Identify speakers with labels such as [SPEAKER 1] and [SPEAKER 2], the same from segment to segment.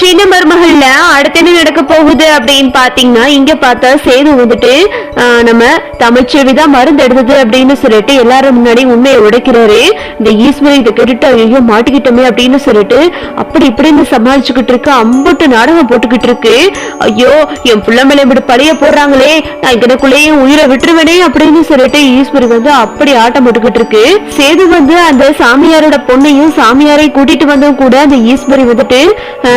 [SPEAKER 1] சின்ன மருமகள்ல அடுத்து என்ன நடக்க போகுது அப்படின்னு பாத்தீங்கன்னா இங்க பார்த்தா சேது வந்துட்டு ஆஹ், நம்ம தமிழ்ச்செல்வி தான் மருந்து எடுத்தது அப்படின்னு சொல்லிட்டு எல்லாரும் முன்னாடி உண்மையை உடைக்கிறாரு. இந்த ஈஸ்வரி இதை கேட்டுட்டு ஐயோ மாட்டிக்கிட்டோமே அப்படின்னு சொல்லிட்டு அப்படி இப்படி இந்த சமாளிச்சுக்கிட்டு இருக்கு. அம்புட்டு நாடகம் போட்டுக்கிட்டு இருக்கு. ஐயோ என் புள்ள மேல இப்படி பழைய போடுறாங்களே. நான் இங்கனக்குள்ளேயே உயிரை விட்டுருவேனே அப்படின்னு சொல்லிட்டு ஈஸ்வரி வந்து அப்படி ஆட்டம் போட்டுக்கிட்டு இருக்கு. சேது வந்து அந்த சாமியாரோட பொண்ணையும் சாமியாரை கூட்டிட்டு வந்தும் கூட அந்த ஈஸ்வரி வந்துட்டு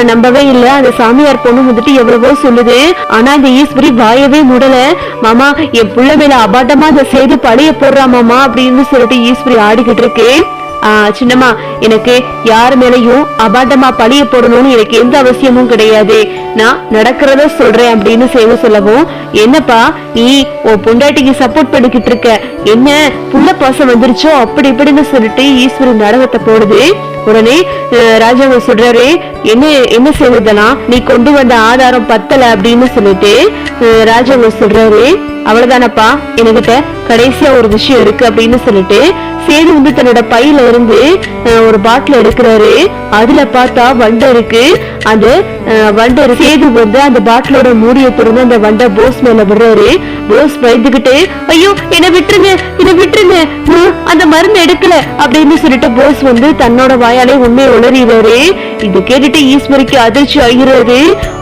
[SPEAKER 1] நம்ம நம்பவே இல்ல அந்த சாமியார் பொண்ணு வந்துட்டு எவ்வளவோ சொல்லுது. ஆனா இந்த ஈஸ்வரி வாயவே முடல. மாமா என் புள்ள மேல அபாட்டமா அதை செய்து பழைய போடுறா மாமா அப்படின்னு சொல்லிட்டு ஈஸ்வரி ஆடிக்கிட்டு இருக்கு. சின்னம்மா எனக்கு யார் மேலயும் அபாண்டமா பழிய போடணும்னு எனக்கு எந்த அவசியமும் கிடையாது. நான் நடக்கிறத சொல்றேன் அப்படின்னு சேவை சொல்லவும் என்னப்பா நீ உன் பொண்டாட்டிக்கு சப்போர்ட் பண்ணிக்கிட்டு இருக்க. என்ன புள்ள பாசம் வந்துருச்சோ? அப்படி இப்படின்னு சொல்லிட்டு ஈஸ்வரி நடனத்தை போடுது. உடனே அஹ், ராஜாங்க சொல்றாரு என்ன என்ன செய்வதுனா நீ கொண்டு வந்த ஆதாரம் பத்தல அப்படின்னு சொல்லிட்டு அஹ், ராஜாங்க சொல்றாரு. அவ்வளவுதானப்பா என்கிட்ட கடைசியா ஒரு விஷயம் இருக்கு அப்படின்னு சொல்லிட்டு சேது வந்து தன்னோட பையில இருந்து அஹ், ஒரு பாட்டில் எடுக்கிறாரு. அதுல பார்த்தா வண்டை இருக்கு. அந்த அஹ், வண்டை சேது வந்து அந்த பாட்டிலோட மூடியை திறந்து அந்த வண்டை போஸ் மேல விடுறாரு. போஸ் பயந்துகிட்டு ஐயோ என்ன விட்டுருங்க என்ன விட்டுருங்க. அந்த மருந்து எடுக்கல. அப்படின்னு சொல்லிட்டு போஸ் வந்து தன்னோட வாயாலே உண்மையை உளறிடுறாரு. இது கேட்டுட்டு ஈஸ்வரிக்கு அதிர்ச்சி ஆகிறாரு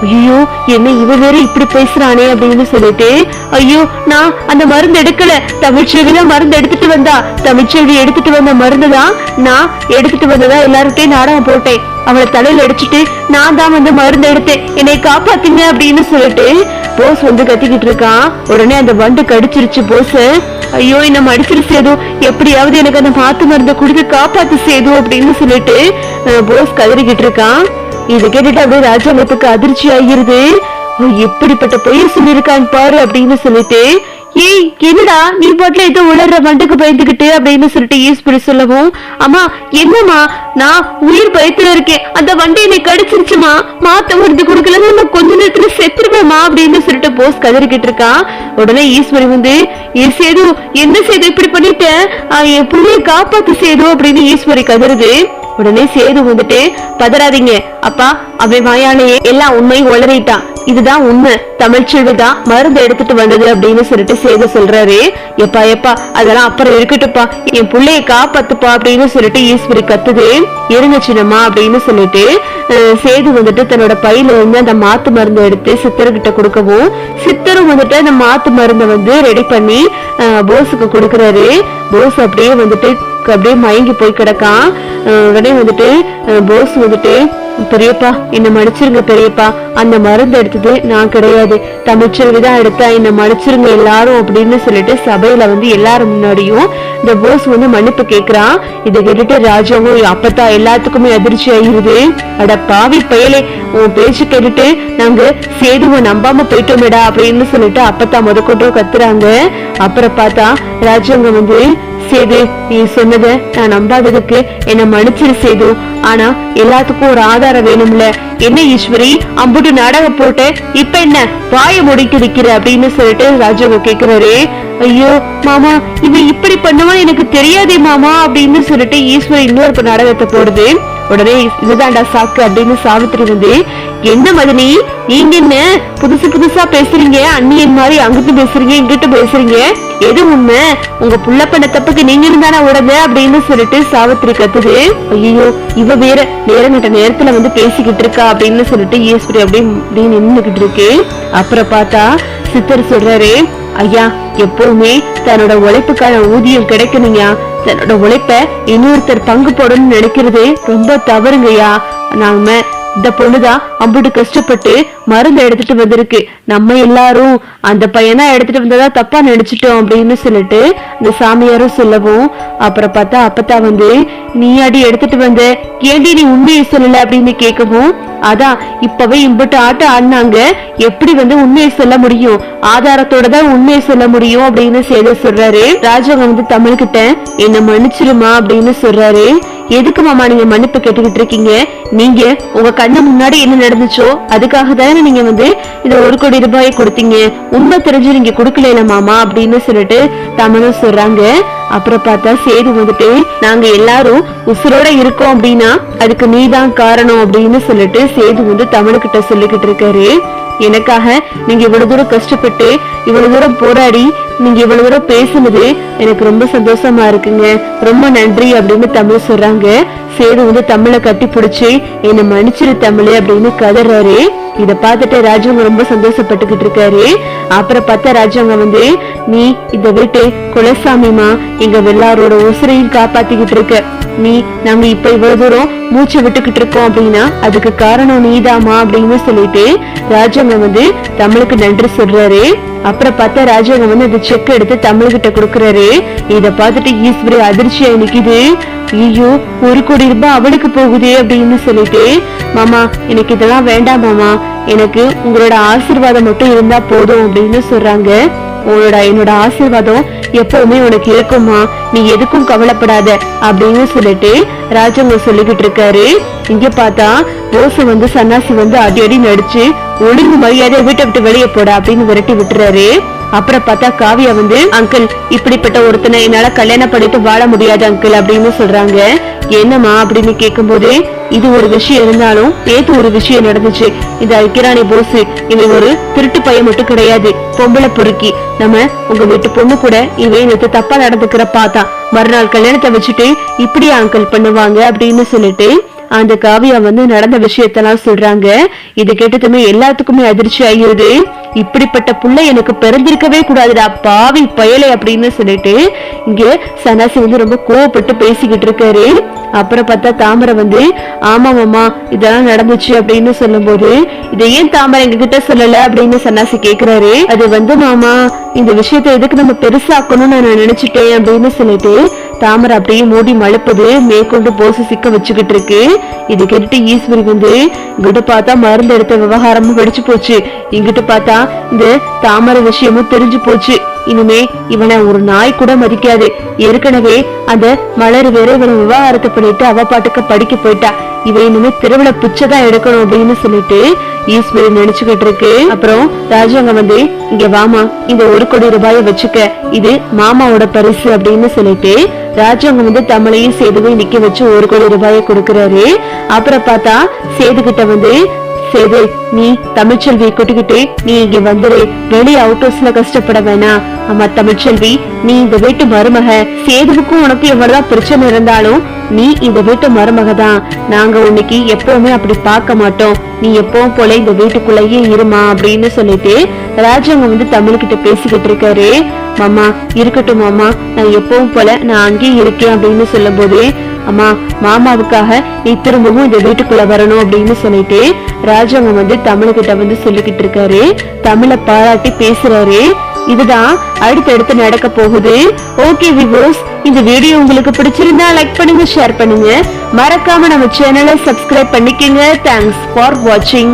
[SPEAKER 1] ஐயோ என்ன இவ வேற இப்படி பேசுறானே? அப்படின்னு சொல்லிட்டு ஐயோ நான் அந்த மருந்து எடுக்கல. தமிழ்ச்செல்வி தான் மருந்து எடுத்துட்டு வந்தா. தமிழ்ச்செல்வி எடுத்துட்டு வந்த மருந்து தான் நான் எடுத்துட்டு வந்ததா? எல்லார்கிட்டயும் நாடகம் போட்டேன். அவளை தலையில அடிச்சிட்டு நான் தான் வந்து மருந்து எடுத்தேன். என்னை காப்பாத்துங்க அப்படின்னு சொல்லிட்டு போஸ் வந்து கத்திக்கிட்டு இருக்கான். உடனே அந்த வண்டு கடிச்சிருச்சு போஸ். ஐயோ என்ன மடிச்சிரு சேது. எப்படியாவது எனக்கு அந்த மாத்து மருந்தை கொடுத்து காப்பாத்து சேது அப்படின்னு சொல்லிட்டு போஸ் கதறிக்கிட்டு இருக்கான். இது கேட்டுட்டு அப்படியே ராஜாங்கத்துக்கு அதிர்ச்சி ஆகிருது. அவன் எப்படிப்பட்ட பொய் சொல்லியிருக்கான் பாரு அப்படின்னு சொல்லிட்டு ஏய் என்னடா நீ பாட்டுல ஏதோ உளர்ற வண்டுக்கு பயந்துகிட்டு அப்படின்னு சொல்லிட்டு ஈஸ்வரி சொல்லவும் அம்மா என்னம்மா நான் உயிர் பயத்துல இருக்கேன். அந்த வண்டி என்னை கடிச்சிருச்சுமா மாத்த மருந்து கொடுக்கலன்னு நான் கொஞ்ச நேரத்துல செத்துருவேமா அப்படின்னு சொல்லிட்டு போஸ் கதறிக்கிட்டு இருக்கான் உடனே ஈஸ்வரி வந்து ஏ சேது என்ன சேது இப்படி பண்ணிட்டேன் என் பிள்ளைய காப்பாத்து சேது அப்படின்னு ஈஸ்வரி கதறுது. உடனே சேது வந்துட்டு பதறாதீங்க. அப்பா அவன் வாயாலேயே எல்லாம் உண்மையும் உளறிட்டான் இதுதான் உண்மை. தமிழ்ச்செல்வி தான் மருந்து எடுத்துட்டு வந்தது அப்படின்னு சொல்லிட்டு சேது சொல்றாரு. எப்பா எப்பா அதெல்லாம் அப்புறம் இருக்கட்டும்ப்பா. என் பிள்ளைய காப்பாத்துப்பா அப்படின்னு சொல்லிட்டு ஈஸ்வரி கத்துது. இருங்க சின்னம்மா அப்படின்னு சொல்லிட்டு சேது வந்துட்டு தன்னோட பையில இருந்து அந்த மாத்து மருந்து எடுத்து சித்தர்கிட்ட கொடுக்கவும் சித்தரும் வந்துட்டு அந்த மாத்து மருந்தை வந்து ரெடி பண்ணி போஸுக்கு கொடுக்கறாரு. போஸ் அப்படியே வந்துட்டு அப்படியே மயங்கி போய் கிடக்கான். உடனே வந்துட்டு போஸ் வந்துட்டு பெரியப்பா என்ன மன்னிச்சிருங்க பெரியப்பா. அந்த மருந்து எடுத்தது நான் கிடையாது. தமிழ்ச்செல்வி தான் எடுத்தா என்ன மன்னிச்சிருங்க எல்லாரும் அப்படின்னு சொல்லிட்டு சபையில வந்து எல்லாரும் முன்னாடியும் இந்த போஸ் வந்து மன்னிப்பு கேக்குறான். இதை கேட்டுட்டு ராஜாவும் அப்பத்தா எல்லாத்துக்குமே அதிர்ச்சி ஆகிருது. அட பாவி பயலே உன் பேச்சு கேட்டுட்டு நாங்க சேதுவை நம்பாம போயிட்டோமேடா அப்படின்னு சொல்லிட்டு அப்பத்தா முதற்கொண்டு கத்துறாங்க. அப்புறம் பார்த்தா ராஜாங்க வந்து சேது நீ சொன்னதை நான் நம்பாததுக்கு என்ன மன்னிச்சிரு சேது. ஆனா எல்லாத்துக்கும் ஒரு ஆதாரம் வேணும்ல. என்ன ஈஸ்வரி அம்புட்டு நாடகம் போட்டு இப்ப என்ன? வாய முடிக்க நிக்கிற அப்படின்னு சொல்லிட்டு ராஜாவை கேக்குறாரு. ஐயோ மாமா இவன் இப்படி பண்ணுவான்னு எனக்கு தெரியாதே மாமா அப்படின்னு சொல்லிட்டு ஈஸ்வரி இன்னொரு நாடகத்தை போடுது. உடனே இதுதான்டா சாக்கு அப்படின்னு சாவித்திரி வந்து என்ன மதனி? நீங்க என்ன புதுசு புதுசா பேசுறீங்க? அண்ணியன் மாதிரி அங்கிட்டு பேசுறீங்க இங்கிட்டு பேசுறீங்க? எது உண்மை? உங்க புள்ள பண்ண தப்புக்கு நீங்க இருந்தானா உடனே? அப்படின்னு சொல்லிட்டு சாவித்திரி கத்துது. ஐயோ இவ வேற நேரங்கிட்ட நேரத்துல வந்து பேசிக்கிட்டு இருக்கா அப்படின்னு சொல்லிட்டு ஈஸ்வரி அப்படியே அப்படியே நின்னுகிட்டு இருக்கு. அப்புறம் பார்த்தா சித்தர் சொல்றாரு ஐயா எப்பவுமே தன்னோட உழைப்புக்கான ஊதியம் கிடைக்கணுங்க தன்னோட உழைப்ப இன்னொருத்தர் பங்கு போடணும்னு நினைக்கிறது ரொம்ப தவறுங்கய்யா. நாம இந்த பொண்ணுதான் அம்புட்டு கஷ்டப்பட்டு மருந்து எடுத்துட்டு வந்திருக்கு. நம்ம எல்லாரும் அந்த பையனா எடுத்துட்டு வந்ததா தப்பா நினைச்சிட்டோம் அப்படின்னு சொல்லிட்டு இந்த சாமியாரும் சொல்லவும் அப்புறம் பார்த்தா அப்பத்தா வந்து நீ அடி எடுத்துட்டு வந்த ஏண்டி நீ உண்மையை சொல்லல? அப்படின்னு கேட்கவும் அதான் இப்பவே இம்பிட்டு ஆட்டம் ஆடினாங்க. எப்படி வந்து உண்மையை சொல்ல முடியும்? ஆதாரத்தோட தான் உண்மையை சொல்ல முடியும் அப்படின்னு சேத சொல்றாரு. ராஜாங்க வந்து தமிழ்கிட்ட என்ன மன்னிச்சிருமா? அப்படின்னு சொல்றாரு. எதுக்கு மாமா நீங்க மன்னிப்பு கேட்டுக்கிட்டு இருக்கீங்க? நீங்க உங்க கண்ணு முன்னாடி என்ன நடந்துச்சோ அதுக்காக தானே நீங்க வந்து இந்த ஒரு கோடி ரூபாயை கொடுத்தீங்க. உண்மை தெரிஞ்சு நீங்க கொடுக்கல மாமா அப்படின்னு சொல்லிட்டு தமிழும் சொல்றாங்க. அப்புறம் பார்த்தா சேது வந்துட்டு நாங்க எல்லாரும் உசுரோட இருக்கோம் அப்படின்னா அதுக்கு நீதான் காரணம் அப்படின்னு சொல்லிட்டு சேது வந்து தமிழ்கிட்ட சொல்லிக்கிட்டு இருக்காரு. எனக்காக நீங்க இவ்வளவு தூரம் கஷ்டப்பட்டு இவ்வளவு தூரம் போராடி நீங்க இவ்வளவு தூரம் பேசுனது எனக்கு ரொம்ப சந்தோஷமா இருக்குங்க. ரொம்ப நன்றி அப்படின்னு தமிழ் சொல்றாங்க. சேது வந்து தமிழை கட்டி பிடிச்சி என்னை மன்னிச்சிரு தமிழ் அப்படின்னு கதறாரு. இத பார்த்துட்டு ராஜவங்க ரொம்ப சந்தோஷப்பட்டுக்கிட்டு இருக்காரு. அப்புறம் பார்த்தா ராஜவங்க வந்து நீ இந்த வீட்டு குலசாமிமா எங்க எல்லாரோட உசுரையும் காப்பாத்திக்கிட்டு இருக்க. நீ நாங்க இப்ப இவ்வளவு தூரம் மூச்சு விட்டுக்கிட்டு இருக்கோம் அப்படின்னா அதுக்கு காரணம் நீதாமா அப்படின்னு சொல்லிட்டு ராஜங்க வந்து தமிழுக்கு நன்றி சொல்றாரு. அப்புறம் பார்த்தா ராஜவங்க வந்து அந்த செக் எடுத்து தமிழ்கிட்ட கொடுக்கறாரு. இத பார்த்துட்டு ஈஸ்வரி அதிர்ச்சியா நிக்குது. ஐயோ ஒரு கோடி ரூபாய் அவளுக்கு போகுதே அப்படின்னு சொல்லிட்டு மாமா எனக்கு இதெல்லாம் வேண்டாம் மாமா. எனக்கு உங்களோட ஆசீர்வாதம் மட்டும் இருந்தா போதும் அப்படின்னு சொல்றாங்க. உங்களோட என்னோட ஆசீர்வாதம் எப்பவுமே உனக்கு இருக்குமா நீ எதுக்கும் கவலைப்படாத அப்படின்னு சொல்லிட்டு ராஜங்க சொல்லிக்கிட்டு இருக்காரு. இங்க பார்த்தா ரோசு வந்து சன்னாசி வந்து அடி அடி நடிச்சு ஒழுங்கு மரியாதை வீட்டை விட்டு வெளியே போட அப்படின்னு விரட்டி விட்டுறாரு. அப்புறம் பார்த்தா காவியா வந்து அங்கிள் இப்படிப்பட்ட ஒருத்தனை என்னால கல்யாணம் பண்ணிட்டு வாழ முடியாது அங்கிள் அப்படின்னு சொல்றாங்க. என்னம்மா அப்படின்னு கேட்கும்போது இது ஒரு விஷயம் இருந்தாலும் நேத்து ஒரு விஷயம் நடந்துச்சு. இந்த ஐக்கிராணி போஸ் இவன் ஒரு திருட்டு பையன் மட்டும் கிடையாது. பொம்பளை பொறுக்கி. நம்ம உங்க வீட்டு பொண்ணு கூட இவன் நேத்து தப்பா நடந்துக்கிற பார்த்தா மறுநாள் கல்யாணத்தை வச்சுட்டு இப்படி அங்கிள் பண்ணுவாங்க அப்படின்னு சொல்லிட்டு அந்த காவியா வந்து நடந்த விஷயத்தெல்லாம் சொல்றாங்க. இது கேட்டதுமே எல்லாத்துக்குமே அதிர்ச்சி ஆகிருது. இப்படிப்பட்ட புள்ள எனக்கு பிறந்திருக்கவே கூடாதுடா பாவி பயலை அப்படின்னு சொல்லிட்டு இங்க சனாசி வந்து ரொம்ப கோவப்பட்டு பேசிக்கிட்டு இருக்காரு. அப்புறம் பார்த்தா தாமரை வந்து ஆமா மாமா இதெல்லாம் நடந்துச்சு அப்படின்னு சொல்லும்போது இதை ஏன் தாமரை எங்க கிட்ட சொல்லல? அப்படின்னு சன்னாசி கேக்குறாரு. அது வந்து மாமா இந்த விஷயத்தை எதுக்கு நம்ம பெருசாக்கணும்னு நான் நினைச்சிட்டேன் அப்படின்னு சொல்லிட்டு தாமரை அப்படியே மூடி மழுப்புது மேற்கொண்டு போசி சிக்க வச்சுக்கிட்டு இருக்கு. இது கேட்டுட்டு ஈஸ்வரி வந்து இங்கிட்ட பார்த்தா மருந்து எடுத்த விவகாரமும் வெடிச்சு போச்சு. இங்கிட்டு பார்த்தா இந்த தாமரை விஷயமும் தெரிஞ்சு போச்சு. இனிமே இவனை ஒரு நாய் கூட மதிக்காது. ஏற்கனவே அந்த மலர் வேற இவனை விவகாரத்தை பண்ணிட்டு அவ பாட்டுக்கு படிக்க போயிட்டா. இவன் இனிமே திருவிழா பிச்சைதான் எடுக்கணும் அப்படின்னு சொல்லிட்டு ஈஸ்வரி நினைச்சுக்கிட்டு இருக்கு. அப்புறம் ராஜாங்க வந்து இங்க வாமா இந்த ஒரு கோடி ரூபாயை வச்சுக்க. இது மாமாவோட பரிசு அப்படின்னு சொல்லிட்டு ராஜாங்க வந்து தமிழையும் சேதுவையும் நிக்க வச்சு ஒரு கோடி ரூபாயை கொடுக்கறாரு. அப்புறம் பார்த்தா சேது கிட்ட வந்து சேது நீ தமிழ்ச்செல்வியை கூட்டிக்கிட்டு நீ இங்க வந்துரு வெளிய அவுட் ஹவுஸ்ல கஷ்டப்பட வேணாம். ஆமா தமிழ்ச்செல்வி நீ இந்த வீட்டு மருமக. சேதுவுக்கும் உனக்கு எவ்வளவுதான் பிரச்சனை இருந்தாலும் நீ இந்த வீட்டு மருமக தான். நாங்க உன்னைக்கு எப்பவுமே அப்படி பார்க்க மாட்டோம். நீ எப்பவும் போல இந்த வீட்டுக்குள்ளேயே இருமா அப்படின்னு சொல்லிட்டு ராஜாங்க வந்து தமிழ்கிட்ட பேசிக்கிட்டு இருக்காரு. மாமா இருக்கட்டும் மாமா நான் எப்பவும் போல நான் அங்கேயே இருக்கேன் அப்படின்னு சொல்லும் போது அம்மா மாமாவுக்காக நீ திரும்பவும் இந்த வீட்டுக்குள்ள வரணும் அப்படின்னு சொல்லிட்டு ராஜாங்க வந்து தமிழ்கிட்ட வந்து சொல்லிக்கிட்டு இருக்காரு. தமிழை பாராட்டி பேசுறாரு. இதுதான் அடுத்தடுத்து நடக்க போகுது. ஓகே விவோஸ் இந்த வீடியோ உங்களுக்கு பிடிச்சிருந்தா லைக் பண்ணுங்க ஷேர் பண்ணுங்க. மறக்காம நம்ம சேனலை சப்ஸ்கிரைப் பண்ணிக்கங்க. தேங்க்ஸ் ஃபார் வாட்சிங்